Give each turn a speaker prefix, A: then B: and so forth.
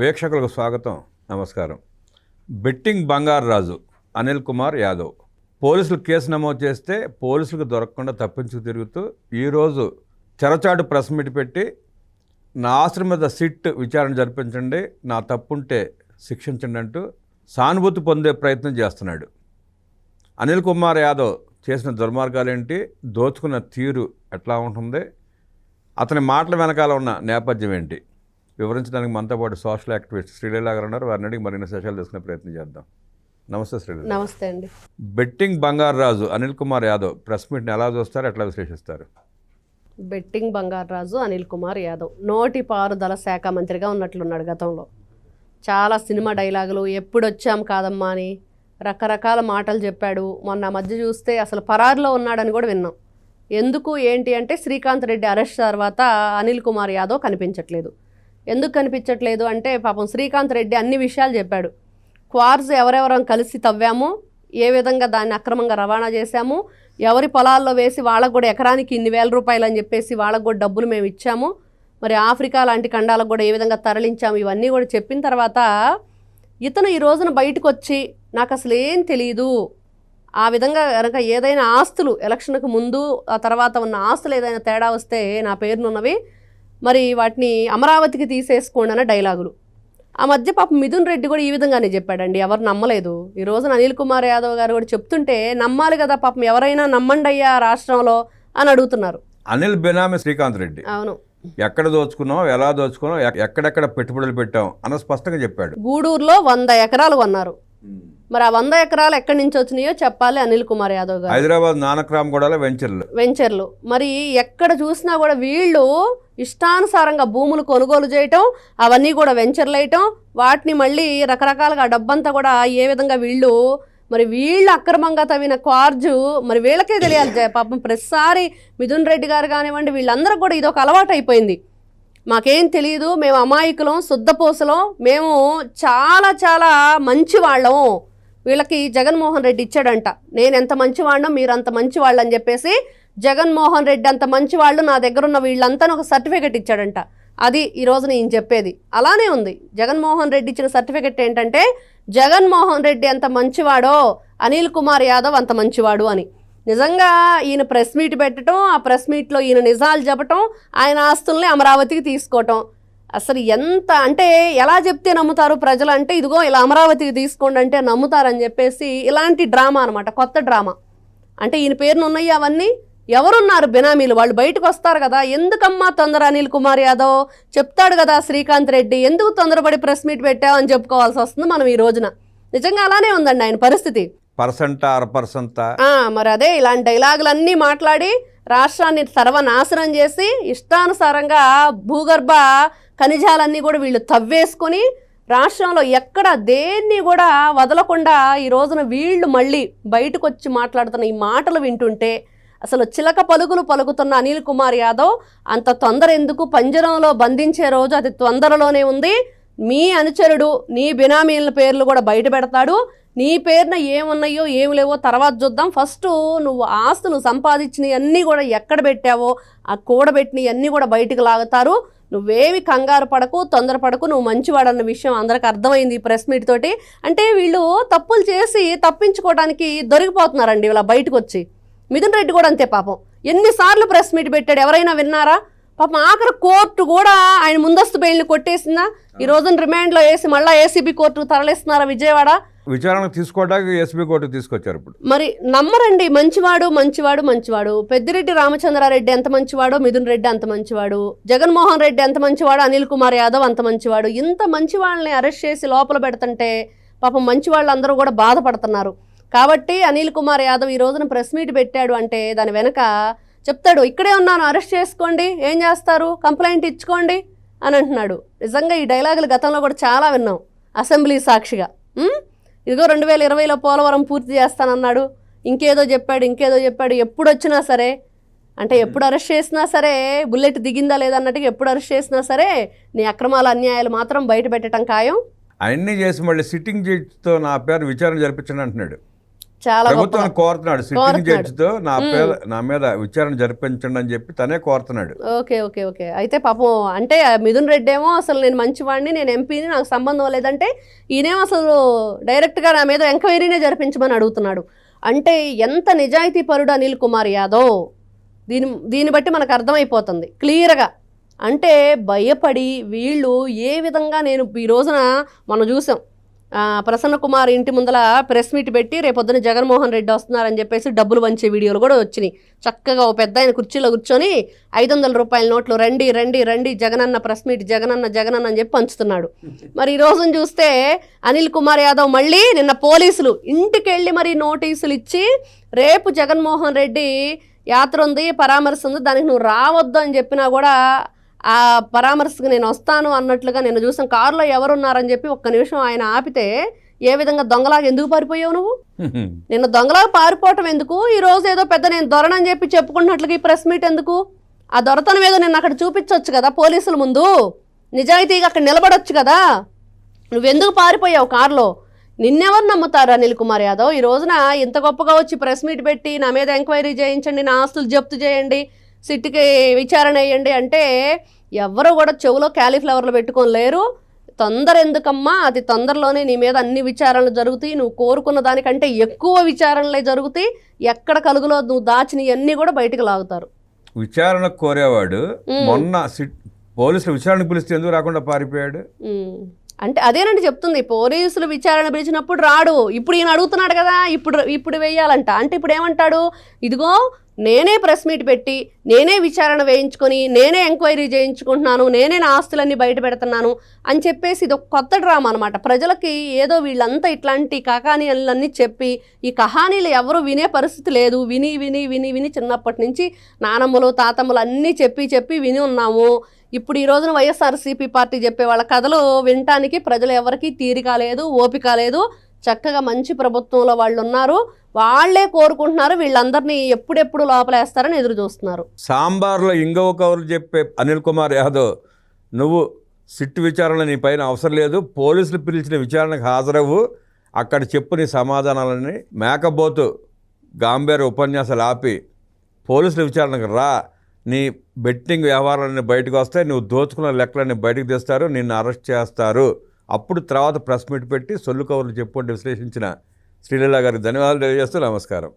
A: వీక్షకులకు స్వాగతం నమస్కారం. బెట్టింగ్ బంగారు రాజు అనిల్ కుమార్ యాదవ్. పోలీసులు కేసు నమోదు చేస్తే పోలీసులకు దొరకకుండా తప్పించుకు తిరుగుతూ ఈరోజు చెరచాటు ప్రెస్ మీట్ పెట్టి నా ఆశ్రమ మీద సిట్ విచారణ జరిపించండి నా తప్పుంటే శిక్షించండి అంటూ సానుభూతి పొందే ప్రయత్నం చేస్తున్నాడు. అనిల్ కుమార్ యాదవ్ చేసిన దుర్మార్గాలేంటి? దోచుకున్న తీరు ఎట్లా ఉంటుంది? అతని మాటల వెనకాల ఉన్న నేపథ్యం ఏంటి? వివరించడానికి మనతో పాటు సోషల్ యాక్టివిస్ట్ శ్రీలీల గారు ఉన్నారు. వారిని అడిగి మరిన్ని సశాలు తీసుకునే ప్రయత్నం చేద్దాం. నమస్తే శ్రీలీల.
B: నమస్తే అండి.
A: బెట్టింగ్ బంగారు రాజు అనిల్ కుమార్ యాదవ్ ప్రెస్ మీట్ని ఎలా చూస్తారు? ఎట్లా విశ్లేషిస్తారు?
B: బెట్టింగ్ బంగారాజు అనిల్ కుమార్ యాదవ్. నోటి పారుదల శాఖ మంత్రిగా ఉన్నట్లున్నాడు గతంలో. చాలా సినిమా డైలాగులు ఎప్పుడు వచ్చాం కాదమ్మా అని రకరకాల మాటలు చెప్పాడు. మొన్న మధ్య చూస్తే అసలు పరారులో ఉన్నాడని కూడా విన్నాం. ఎందుకు ఏంటి అంటే శ్రీకాంత్ రెడ్డి అరెస్ట్ తర్వాత అనిల్ కుమార్ యాదవ్ కనిపించట్లేదు. ఎందుకు కనిపించట్లేదు అంటే పాపం శ్రీకాంత్ రెడ్డి అన్ని విషయాలు చెప్పాడు. క్వార్జ్ ఎవరెవరం కలిసి తవ్వాము ఏ విధంగా దాన్ని అక్రమంగా రవాణా చేశాము ఎవరి పొలాల్లో వేసి వాళ్ళకు కూడా ఎకరానికి ఇన్ని వేల రూపాయలు అని చెప్పేసి వాళ్ళకు కూడా డబ్బులు మేము ఇచ్చాము. మరి ఆఫ్రికా లాంటి ఖండాలకు కూడా ఏ విధంగా తరలించాము ఇవన్నీ కూడా చెప్పిన తర్వాత ఇతను ఈ రోజున బయటకు వచ్చి నాకు అసలు ఏం తెలియదు ఆ విధంగా కనుక ఏదైనా ఆస్తులు ఎలక్షన్కు ముందు ఆ తర్వాత ఉన్న ఆస్తులు ఏదైనా తేడా వస్తే నా పేరునున్నవి మరి వాటిని అమరావతికి తీసేసుకోండి అన్న డైలాగులు. ఆ మధ్య పాపం మిథున్ రెడ్డి కూడా ఈ విధంగానే చెప్పాడండి ఎవరు నమ్మలేదు. ఈ రోజున అనిల్ కుమార్ యాదవ్ గారు కూడా చెప్తుంటే నమ్మాలి కదా పాపం ఎవరైనా నమ్మండి అయ్యా రాష్ట్రంలో అని అడుగుతున్నారు.
A: అనిల్ బెనామీ శ్రీకాంత్ రెడ్డి.
B: అవును.
A: ఎక్కడ దోచుకున్నాం ఎలా దోచుకున్నాం ఎక్- ఎక్కడెక్కడ పెట్టుబడులు పెట్టాం అన్న స్పష్టంగా చెప్పాడు.
B: గూడూరులో వంద ఎకరాలు కొన్నారు. మరి ఆ వంద ఎకరాలు ఎక్కడి నుంచి వచ్చినాయో చెప్పాలి అనిల్ కుమార్ యాదవ్ గారు.
A: హైదరాబాద్ నానక్రామ్ కూడా వెంచర్లు.
B: వెంచర్లు. మరి ఎక్కడ చూసినా కూడా వీళ్ళు ఇష్టానుసారంగా భూములు కొనుగోలు చేయటం అవన్నీ కూడా వెంచర్లు వేయటం వాటిని మళ్ళీ రకరకాలుగా డబ్బంతా కూడా ఏ విధంగా వీళ్ళు మరి వీళ్ళు అక్రమంగా తవ్విన కార్జు మరి వీళ్ళకే తెలియాలి పాపం ప్రతిసారి మిథున్ రెడ్డి గారు కానివ్వండి వీళ్ళందరూ కూడా ఇది ఒక అలవాటు అయిపోయింది. మాకేం తెలియదు మేము అమాయకులం శుద్ధపూసలం మేము చాలా చాలా మంచి వాళ్ళం. వీళ్ళకి జగన్మోహన్ రెడ్డి ఇచ్చాడంట. నేను ఎంత మంచివాడినో మీరు అంత మంచివాళ్ళు అని చెప్పేసి జగన్మోహన్ రెడ్డి అంత మంచివాళ్ళు నా దగ్గర ఉన్న వీళ్ళంతా ఒక సర్టిఫికెట్ ఇచ్చాడంట. అది ఈ నేను చెప్పేది. అలానే ఉంది. జగన్మోహన్ రెడ్డి ఇచ్చిన సర్టిఫికెట్ ఏంటంటే జగన్మోహన్ రెడ్డి ఎంత మంచివాడో అనిల్ కుమార్ యాదవ్ అంత మంచివాడు అని. నిజంగా ఈయన ప్రెస్ మీట్ పెట్టడం ఆ ప్రెస్ మీట్లో ఈయన నిజాలు చెప్పటం ఆయన ఆస్తుల్ని అమరావతికి తీసుకోవటం అసలు ఎంత అంటే ఎలా చెప్తే నమ్ముతారు ప్రజలు అంటే ఇదిగో ఇలా అమరావతికి తీసుకోండి అంటే నమ్ముతారని చెప్పేసి ఇలాంటి డ్రామా అనమాట కొత్త డ్రామా. అంటే ఈయన పేరును ఉన్నాయి అవన్నీ ఎవరున్నారు బినామీలు? వాళ్ళు బయటకు వస్తారు కదా ఎందుకమ్మా తొందర అనిల్ కుమార్ యాదవ్? చెప్తాడు కదా శ్రీకాంత్ రెడ్డి ఎందుకు తొందరపడి ప్రెస్ మీట్ పెట్టావని చెప్పుకోవాల్సి వస్తుంది మనం ఈ రోజున. నిజంగా అలానే ఉందండి ఆయన పరిస్థితి.
A: పర్సంట అర పర్సంట
B: ఆ, మరి అదే ఇలాంటి డైలాగులన్నీ మాట్లాడి రాష్ట్రాన్ని సర్వనాశనం చేసి ఇష్టానుసారంగా భూగర్భ ఖనిజాలన్నీ కూడా వీళ్ళు తవ్వేసుకొని రాష్ట్రంలో ఎక్కడ దేన్ని కూడా వదలకుండా ఈ రోజున వీళ్ళు మళ్ళీ బయటకు వచ్చి మాట్లాడుతున్న ఈ మాటలు వింటుంటే అసలు చిలక పలుకులు పలుకుతున్న అనిల్ కుమార్ యాదవ్ అంత తొందర ఎందుకు పంజరంలో బంధించే రోజు అది తొందరలోనే ఉంది. మీ అనుచరుడు నీ బినామీల పేర్లు కూడా బయట పెడతాడు. నీ పేరున ఏమున్నాయో ఏమి లేవో తర్వాత చూద్దాం. ఫస్ట్ నువ్వు ఆస్తులు సంపాదించినవి అన్నీ కూడా ఎక్కడ పెట్టావో ఆ కూడబెట్టినవి అన్నీ కూడా బయటకు లాగుతారు. నువ్వేమి కంగారు పడకు తొందరపడకు నువ్వు మంచివాడన్న విషయం అందరికి అర్థమైంది ఈ ప్రెస్ మీట్ తోటి. అంటే వీళ్ళు తప్పులు చేసి తప్పించుకోవడానికి దొరికిపోతున్నారండి ఇలా బయటకు వచ్చి మిథున్ రెడ్డి కూడా అంతే పాపం. ఎన్నిసార్లు ప్రెస్ మీట్ పెట్టాడు? ఎవరైనా విన్నారా? పాపం ఆఖరి కోర్టు కూడా ఆయన ముందస్తు బెయిల్ని కొట్టేసిందా? ఈ రోజున రిమాండ్లో వేసి మళ్ళీ ఏసీబీ కోర్టు తరలిస్తున్నారా విజయవాడ?
A: విచారణకు తీసుకోవడానికి ఎస్బీ కోర్టుకు తీసుకొచ్చారు ఇప్పుడు.
B: మరి నమ్మరండి మంచివాడు మంచివాడు మంచివాడు. పెద్దిరెడ్డి రామచంద్రారెడ్డి ఎంత మంచివాడో మిథున్ రెడ్డి అంత మంచివాడు. జగన్మోహన్ రెడ్డి ఎంత మంచివాడు అనిల్ కుమార్ యాదవ్ అంత మంచివాడు. ఇంత మంచి వాళ్ళని అరెస్ట్ చేసి లోపల పెడుతుంటే పాపం మంచి వాళ్ళందరూ కూడా బాధపడుతున్నారు. కాబట్టి అనిల్ కుమార్ యాదవ్ ఈ రోజున ప్రెస్ మీట్ పెట్టాడు అంటే దాని వెనక చెప్తాడు ఇక్కడే ఉన్నాను అరెస్ట్ చేసుకోండి ఏం చేస్తారు కంప్లైంట్ ఇచ్చుకోండి అని అంటున్నాడు. నిజంగా ఈ డైలాగులు గతంలో కూడా చాలా విన్నాం అసెంబ్లీ సాక్షిగా. ఇదిగో రెండు వేల ఇరవైలో పోలవరం పూర్తి చేస్తానన్నాడు ఇంకేదో చెప్పాడు ఇంకేదో చెప్పాడు ఎప్పుడు వచ్చినా సరే అంటే ఎప్పుడు అరెస్ట్ చేసినా సరే బుల్లెట్ దిగిందా లేదా అన్నట్టుగా ఎప్పుడు అరెస్ట్ చేసినా సరే నీ అక్రమాల అన్యాయాలు మాత్రం బయట పెట్టడం ఖాయం.
A: అవన్నీ చేసి మళ్ళీ సిట్టింగ్ జడ్జితో నా పేరు విచారణ జరిపించండి అంటున్నాడు.
B: చాలా గొప్ప
A: ప్రభుత్వాన్ని కోరుతున్నాడు. సిట్టింగ్. జడ్జితో నా మీద నా మీద విచారణ జరిపించండి అని చెప్పి తనే కోరుతున్నాడు.
B: Okay okay okay. అయితే పాపం అంటే మిథున్ రెడ్డి ఏమో అసలు నేను మంచివాడిని నేను ఎంపీని నాకు సంబంధం లేదంటే ఈయనేమో అసలు డైరెక్ట్గా నా మీద ఎంక్వైరీనే జరిపించమని అడుగుతున్నాడు. అంటే ఎంత నిజాయితీ పరుడు అనిల్ కుమార్ యాదవ్? దీని దీన్ని బట్టి మనకు అర్థమైపోతుంది. క్లియర్గా. అంటే భయపడి వీళ్ళు ఏ విధంగా నేను ఈ రోజున మనం చూసాం. ప్రసన్న కుమార్ ఇంటి ముందల ప్రెస్ మీట్ పెట్టి రేపొద్దున జగన్మోహన్ రెడ్డి వస్తున్నారని చెప్పేసి డబ్బులు వంచే వీడియోలు కూడా వచ్చినాయి. చక్కగా ఓ పెద్ద ఆయన కుర్చీలో కూర్చొని ఐదు వందల రూపాయల నోట్లు రండి రండి రండి జగనన్న ప్రెస్ మీట్ జగనన్న జగనన్న అని చెప్పి పంచుతున్నాడు. మరి ఈ రోజును చూస్తే అనిల్ కుమార్ యాదవ్ మళ్ళీ నిన్న పోలీసులు ఇంటికి వెళ్ళి మరి నోటీసులు ఇచ్చి రేపు జగన్మోహన్ రెడ్డి యాత్ర ఉంది పరామర్శ ఉంది దానికి నువ్వు రావద్దు అని చెప్పినా కూడా ఆ పరామర్శకు నేను వస్తాను అన్నట్లుగా నేను చూసిన కారులో ఎవరున్నారని చెప్పి ఒక్క నిమిషం ఆయన ఆపితే ఏ విధంగా దొంగలాగా ఎందుకు పారిపోయావు నువ్వు? నిన్న దొంగలాగా పారిపోవటం ఎందుకు? ఈ రోజు ఏదో పెద్ద నేను దొరనని చెప్పి చెప్పుకుంటున్నట్లుగా ఈ ప్రెస్ మీట్ ఎందుకు? ఆ దొరతనం ఏదో నిన్న అక్కడ చూపించవచ్చు కదా పోలీసుల ముందు. నిజాయితీగా అక్కడ నిలబడొచ్చు కదా. నువ్వెందుకు పారిపోయావు కారులో? నిన్నెవరు నమ్ముతారు అనిల్ కుమార్ యాదవ్? ఈ రోజున ఇంత గొప్పగా వచ్చి ప్రెస్ మీట్ పెట్టి నా మీద ఎంక్వైరీ చేయించండి నా ఆస్తులు జప్తు చేయండి సిట్కి విచారణ వేయండి అంటే ఎవరు కూడా చెవులో క్యాలీఫ్లవర్లు పెట్టుకొని లేరు. తొందర ఎందుకమ్మా అతి తొందరలోనే నీ మీద అన్ని విచారణలు జరుగుతాయి. నువ్వు కోరుకున్న దానికంటే ఎక్కువ విచారణలే జరుగుతాయి. ఎక్కడ కలుగులో నువ్వు దాచినవి అన్నీ కూడా బయటకు లాగుతారు.
A: విచారణ కోరేవాడు. మొన్న పోలీసులు విచారణకు పిలిస్తే ఎందుకు రాకుండా పారిపోయాడు.
B: అంటే అదేనండి చెప్తుంది. పోలీసులు విచారణ పిలిచినప్పుడు రాడు. ఇప్పుడు ఈయన అడుగుతున్నాడు కదా ఇప్పుడు ఇప్పుడు వేయాలంట. అంటే ఇప్పుడు ఏమంటాడు? ఇదిగో నేనే ప్రెస్ మీట్ పెట్టి నేనే విచారణ వేయించుకొని నేనే ఎంక్వైరీ చేయించుకుంటున్నాను నేనే నా ఆస్తులన్నీ బయట పెడుతున్నాను అని చెప్పేసి ఇది ఒక కొత్త డ్రామా అనమాట ప్రజలకి ఏదో వీళ్ళంతా ఇట్లాంటి కహానీలన్నీ చెప్పి ఈ కహానీలు ఎవరు వినే పరిస్థితి లేదు. విని విని విని విని చిన్నప్పటి నుంచి నానమ్మలు తాతమ్మలు అన్నీ చెప్పి చెప్పి విని ఉన్నాము. ఇప్పుడు ఈ రోజున వైఎస్ఆర్సీపీ పార్టీ చెప్పే వాళ్ళ కథలు వినటానికి ప్రజలు ఎవరికీ తీరిక లేదు ఓపిక లేదు. చక్కగా మంచి ప్రభుత్వంలో వాళ్ళు ఉన్నారు వాళ్ళే కోరుకుంటున్నారు. వీళ్ళందరినీ ఎప్పుడెప్పుడు లోపలేస్తారని ఎదురు చూస్తున్నారు.
A: సాంబార్లో ఇంగవ కవర్లు చెప్పే అనిల్ కుమార్ యాదవ్ నువ్వు సిట్టు విచారణ నీ పైన అవసరం లేదు. పోలీసులు పిలిచిన విచారణకు హాజరవ్వు. అక్కడ చెప్పు నీ సమాధానాలని మేకపోతు గాంభీర ఉపన్యాసాలు ఆపి పోలీసుల విచారణకు రా. నీ బెట్టింగ్ వ్యవహారాలన్నీ బయటకు వస్తాయి. నువ్వు దోచుకున్న లెక్కలన్నీ బయటకు తెస్తారు. నిన్ను అరెస్ట్ చేస్తారు. అప్పుడు తర్వాత ప్రెస్ మీట్ పెట్టి సొల్లు కవర్లు చెప్పుకుంటూ విశ్లేషించిన శ్రీలీల గారికి ధన్యవాదాలు తెలియజేస్తూ నమస్కారం.